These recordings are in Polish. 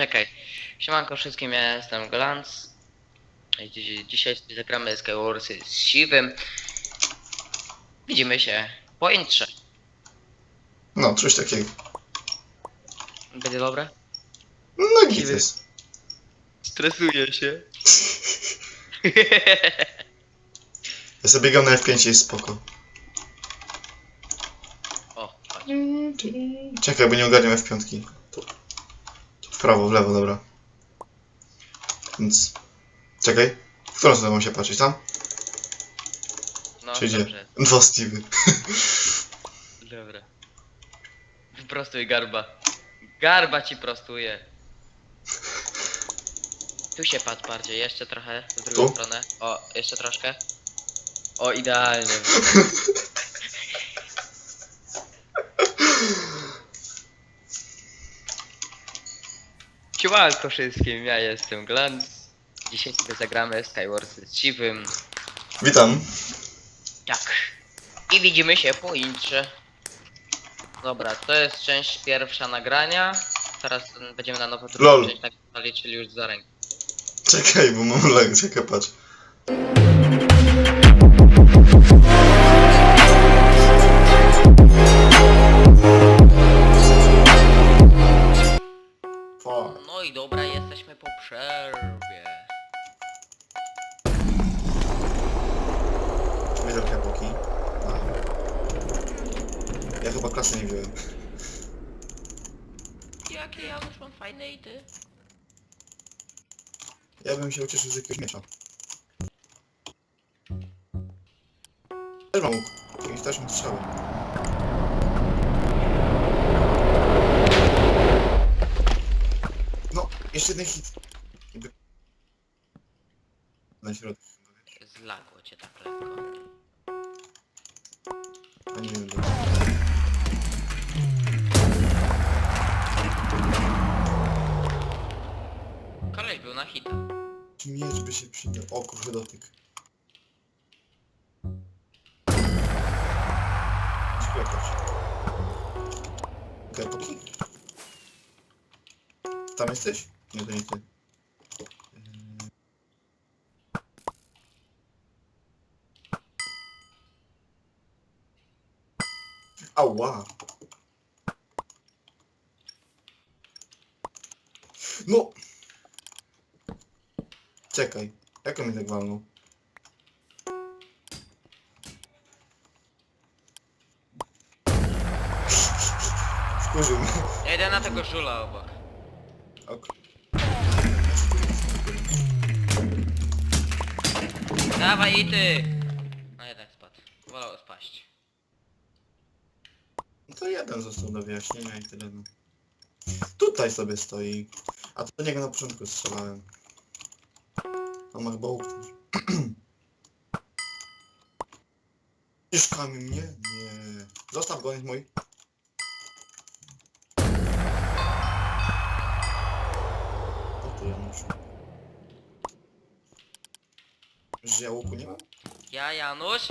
Czekaj. Siemanko wszystkim, ja jestem Glans. Dziś, dzisiaj zagramy Skywarsy z Siwym. Widzimy się po intrze. No, coś takiego. Będzie dobre? No git Siwy. jest. Stresuję się. Ja sobie biegam na F5 jest spoko. o, chodź. Czekaj, bo nie ogarniam F5. Prawo, w lewo, dobra. Więc... Czekaj. W którą stronę mam się patrzeć? Tam? No, Czy gdzie? dobrze. Dwa Steve'y. Dobra. Wyprostuj garba. Garba ci prostuje. Tu się patrz bardziej, jeszcze trochę w drugą Tu? stronę. O, jeszcze troszkę. O, idealnie. Siemanko wszystkim, ja jestem Glans. Dzisiaj sobie zagramy Skywarsy z Siwym. Witam. Tak. I widzimy się po intrze. Dobra, to jest część pierwsza nagrania. Teraz będziemy na nowo drugą Lol. część nagrali, czyli już za rękę. Czekaj, bo mam lag. Czekaj, patrz. Też mam łuk. Jakimś też mam strzały. No, jeszcze jeden hit. Jakby- Na środku. Zlagło cię tak lekko. A nie wiem. Koleś był na hita. Czy miecz by się przydał? O kurde dotyk. Póki. Tam jesteś? Nie, to nie ty. Ała! No! Czekaj, jak on mnie tak walnął? Wkurzył mnie. Ja idę na tego żula obok. Ok. Dawaj i ty! No jednak spadł. Wolał spaść. No to jeden został do wyjaśnienia i tyle no. Tutaj sobie stoi. A to do niego na początku strzelałem. On ma chyba łuk też. Mnie? Nie. Zostaw go, on jest mój. Że ja łuku nie mam? Ja, Janusz?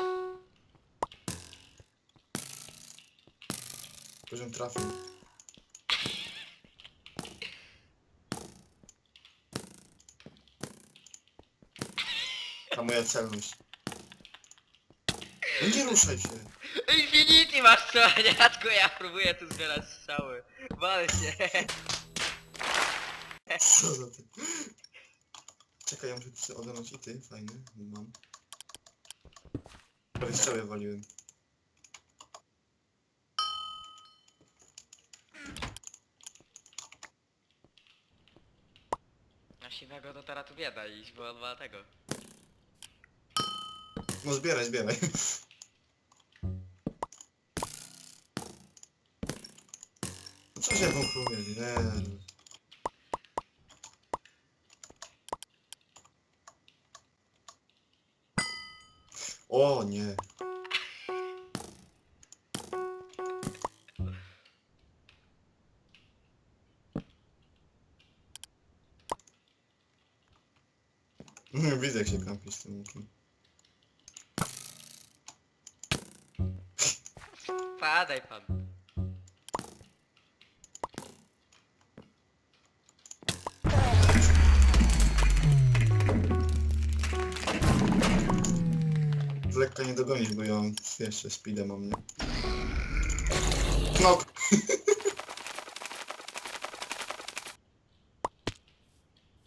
Poziom trafił. Ta moja celność. No nie ruszaj się. Infinity masz strzelaniatko, ja próbuję tu zbierać strzały. Wal się. Co za ty? Czekaj, ja muszę tu sobie ogarnąć i ty, fajny, mam. Prawie strzałę waliłem. Na siwego to teraz tu bieda iść, bo on ma tego. No zbieraj, zbieraj. No co się wąchuje? Nie. no. O nie. Widzę jak się kampi z tym łukiem. Padaj pan. Taka nie dogonisz, bo ją jeszcze speedem mam, nie? No.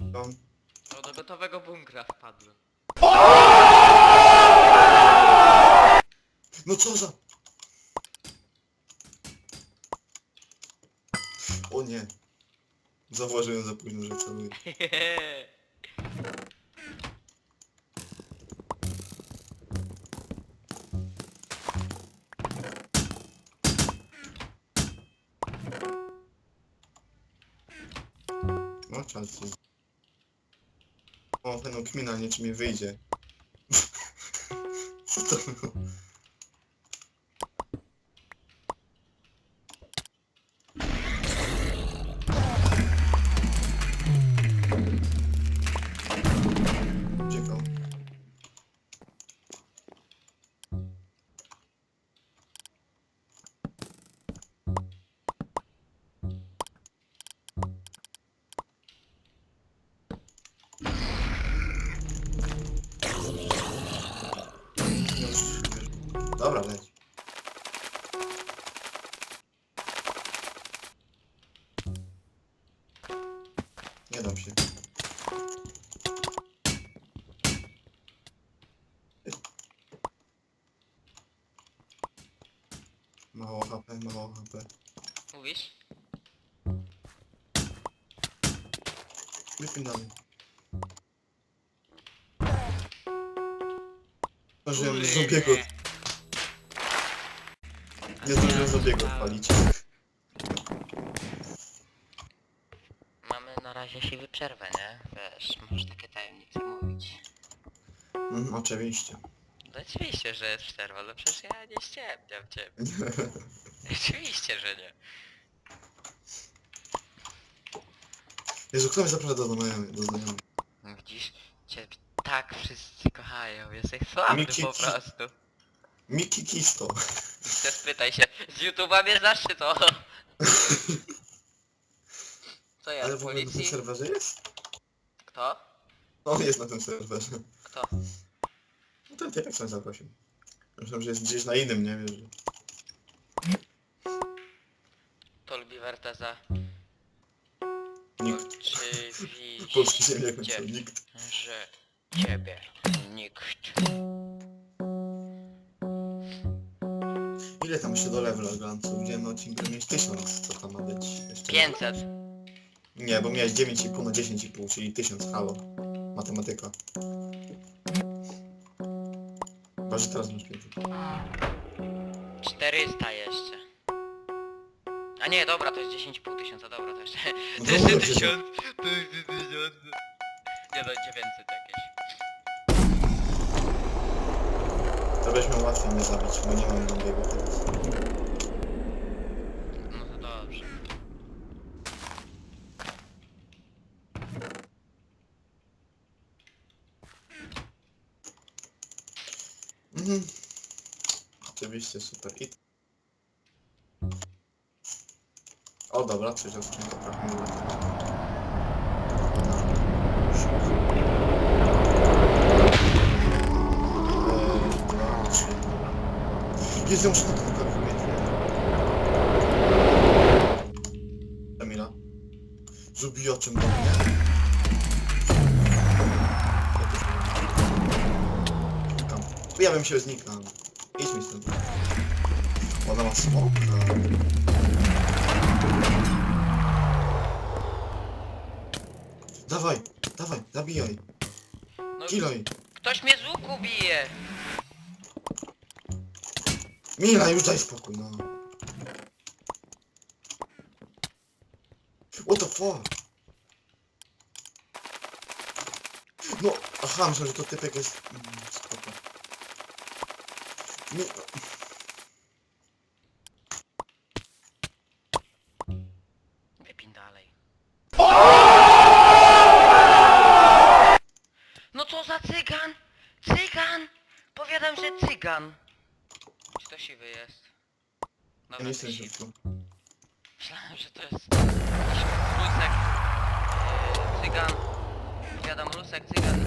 No. No do gotowego bunkra wpadłem. No co za... O nie. Zauważyłem za późno, że celuję. No czas. jest. O, będą kmina, nie czy mi wyjdzie. Co to było? Nie dam się. Mało HP, mało HP. Mówisz? Wypinamy. Zdążyłem z obiegu, nie zdążyłem z obiegu odpalić. Na razie siwy przerwę, nie? Wiesz, możesz takie tajemnice mówić. Mm, oczywiście. No oczywiście, że jest przerwa, no przecież ja nie ściemniam ciebie. Oczywiście, że nie. Jezu, kto mnie zaprasza do znajomych? Do znajomych? Widzisz? Ciebie tak wszyscy kochają, jesteś sławny Miki- po prostu. Miki Kisto. Chcę spytaj się, z YouTube'a mnie znasz czy to? Co ja, Ale w ogóle na tym policji? serwerze jest? Kto? On jest na tym serwerze. Kto? No ten typek sam zaprosił. Myślałem, że jest gdzieś na innym, nie wiem. To lubi Werteza. Nikt. Polski ziemi jak Oczywiście, nikt. że ciebie nikt. Ile tam jeszcze do levela glancu? Widziałem na odcinku, mieć 1000, co tam ma być jeszcze. 500. Nie, bo miałeś 9,5 na 10,5, czyli 1000, halo. Matematyka. Chyba, że teraz masz 500. 400 jeszcze. A nie, dobra, to jest 10,5 tysiąca, dobra, to jeszcze... No To to jeszcze mówię, że- 1000, to jeszcze 1000. Nie no, 900 jakieś. To byś miał łatwiej mnie zabić, bo nie mam drugiego teraz. No to dobrze. Mhm. Oczywiście, super. I... O dobra, trzecia skrzynka trochę nie ułatwia. Eee, dwa, trzy, dobra. Jest ją sztuka w metrze. Emila. Zrobiła czym do mnie. Tam. Się zniknął. Idź mi stąd. Ona ma smoka. Dawaj, dawaj, zabijaj. No, Kilaj. ktoś mnie z łuku bije! Mila, już daj spokój, no. What the fuck? No, aha, myślałem, że to typek jest... Mm, spoko. Mi... Wypin dalej. No co za cygan? Cygan! Powiadam, cygan. Czy to siwy jest? Dobra, nie to jestem siwy. Myślałem, że to jest jakiś rusek. Yy, cygan. Powiadam rusek, cygan i?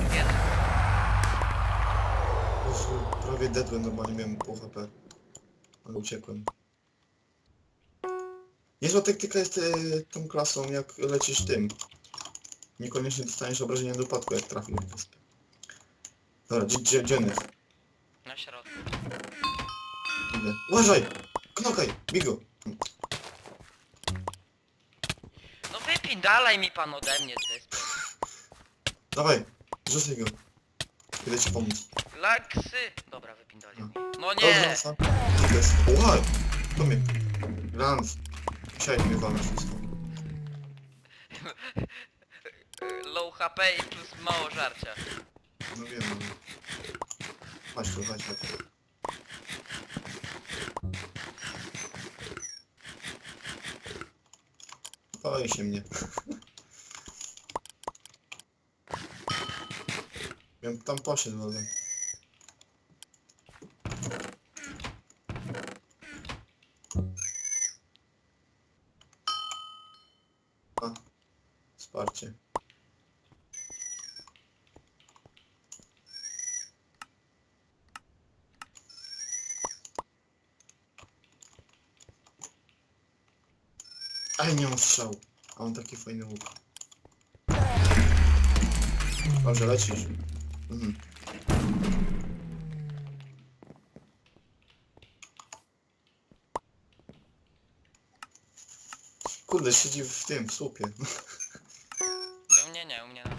Jezu, prawie deadłem, normalnie miałem pół HP. Ale uciekłem. Niezła taktyka jest e, tą klasą, jak lecisz tym. Niekoniecznie dostaniesz obrażenia do upadku, jak trafisz w wyspę. Dobra, gdzie, gdzie, gdzie on jest? Na środku. Idę. Uważaj! Knokaj! Bigo! No wypindalaj mi pan ode mnie wyspy. Dawaj! Rzucaj go! Idę ci pomóc. Laksy! Dobra, wypindolił. No Nie! nie! Ułaj! To mnie. Lans. Musiałeś mnie walnąć wszystko. Low HP i plus mało żarcia. No wiem, no. Chodź tu, chodź, chodź. Boi się mnie. Bym tam poszedł, ale... A, wsparcie. Aj, nie mam strzału. A on taki fajny łuk. Dobrze, lecisz. Mhm. Kurde, siedzi w tym, w słupie. U mnie nie, u mnie na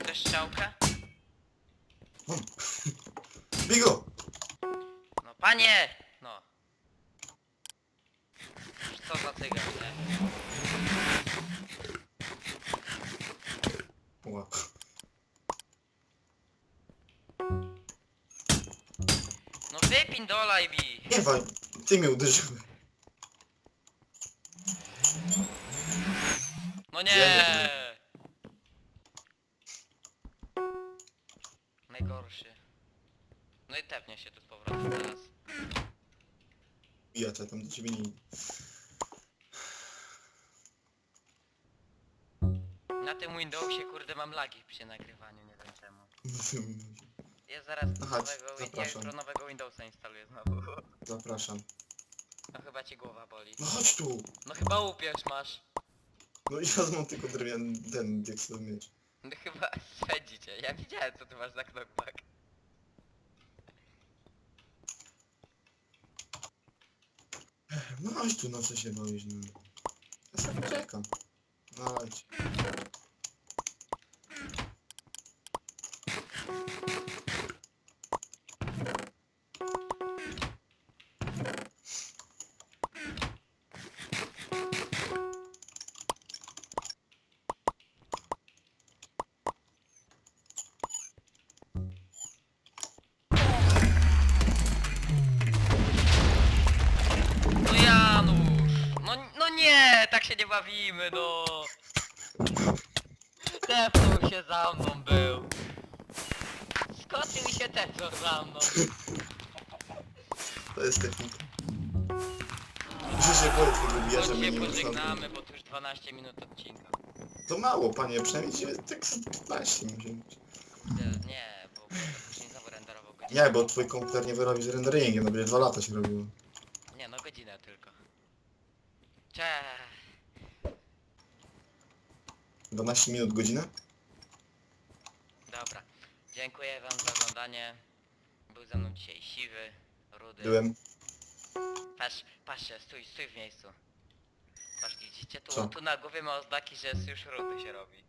Chcesz strzałkę? Bigo! No panie! No. Co za cygan, nie? Ła. No wypindolaj mi! Nie wal, ty mnie uderzyłeś. No nie Najgorszy. No i tepnie się tu z powrotem teraz. Ja to tam do ciebie nie idę. Na tym Windowsie kurde mam lagi przy nagrywaniu, nie wiem czemu. Ja zaraz Aha, nowego, ja zapraszam. jutro nowego Windowsa instaluję znowu. Zapraszam. No chyba ci głowa boli. No chodź tu! No chyba upierz masz. No i ja mam tylko drewniany ten dieksowy miecz. No chyba śledzicie. Ja widziałem co ty masz za knockback. No chodź tu, no co się boisz, no. Ja sobie czekam. No chodź. Nie, tak się nie bawimy, no! Tepnął się za mną był. Skoczył i się tepnął za mną. To jest technika. Że się boję tego wieża, Chodź się nie pożegnamy, bo tu już 12 minut odcinka. To mało, panie, przynajmniej tak z 15 musi być. Nie, Nie, bo bo później znowu renderował godzinę. Nie, bo twój komputer nie wyrobi z renderingiem, no będzie 2 lata się robiło. Nie, no godzinę tylko. Cześć. 12 minut godzinę? Dobra. Dziękuję wam za oglądanie. Był ze mną dzisiaj siwy, rudy. Byłem. Patrz, patrzcie, stój, stój w miejscu. Patrz, widzicie? Tu, Co? tu na głowie ma oznaki, że jest już rudy się robi.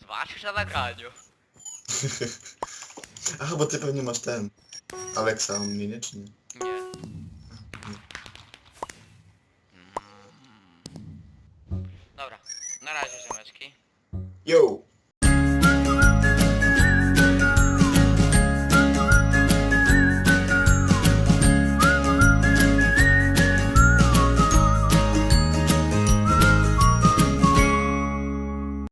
Zobaczysz na nagraniu. Ach, bo ty pewnie masz ten. Aleksa, on mnie czy nie? Nie.